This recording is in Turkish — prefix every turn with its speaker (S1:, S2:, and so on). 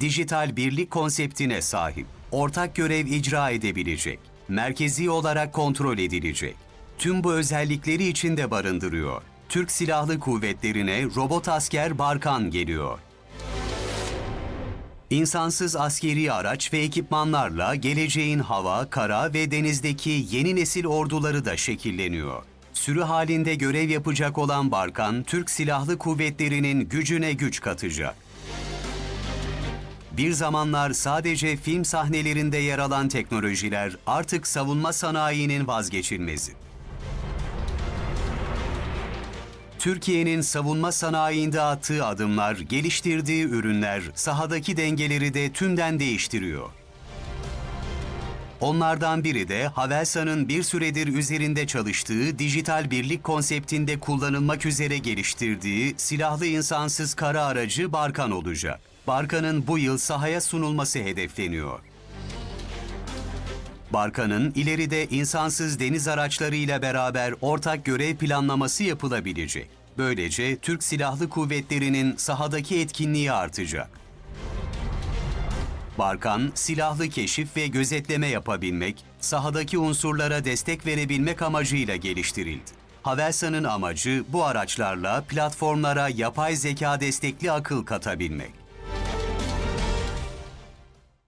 S1: dijital birlik konseptine sahip. Ortak görev icra edebilecek, merkezi olarak kontrol edilecek. Tüm bu özellikleri içinde barındırıyor. Türk Silahlı Kuvvetleri'ne robot asker Barkan geliyor. İnsansız askeri araç ve ekipmanlarla geleceğin hava, kara ve denizdeki yeni nesil orduları da şekilleniyor. Sürü halinde görev yapacak olan Barkan, Türk Silahlı Kuvvetleri'nin gücüne güç katacak. Bir zamanlar sadece film sahnelerinde yer alan teknolojiler artık savunma sanayinin vazgeçilmezi. Türkiye'nin savunma sanayinde attığı adımlar, geliştirdiği ürünler sahadaki dengeleri de tümden değiştiriyor. Onlardan biri de Havelsan'ın bir süredir üzerinde çalıştığı dijital birlik konseptinde kullanılmak üzere geliştirdiği silahlı insansız kara aracı Barkan olacak. Barkan'ın bu yıl sahaya sunulması hedefleniyor. Barkan'ın ileride insansız deniz araçlarıyla beraber ortak görev planlaması yapılabilecek. Böylece Türk Silahlı Kuvvetleri'nin sahadaki etkinliği artacak. Barkan, silahlı keşif ve gözetleme yapabilmek, sahadaki unsurlara destek verebilmek amacıyla geliştirildi. Havelsan'ın amacı bu araçlarla platformlara yapay zeka destekli akıl katabilmek.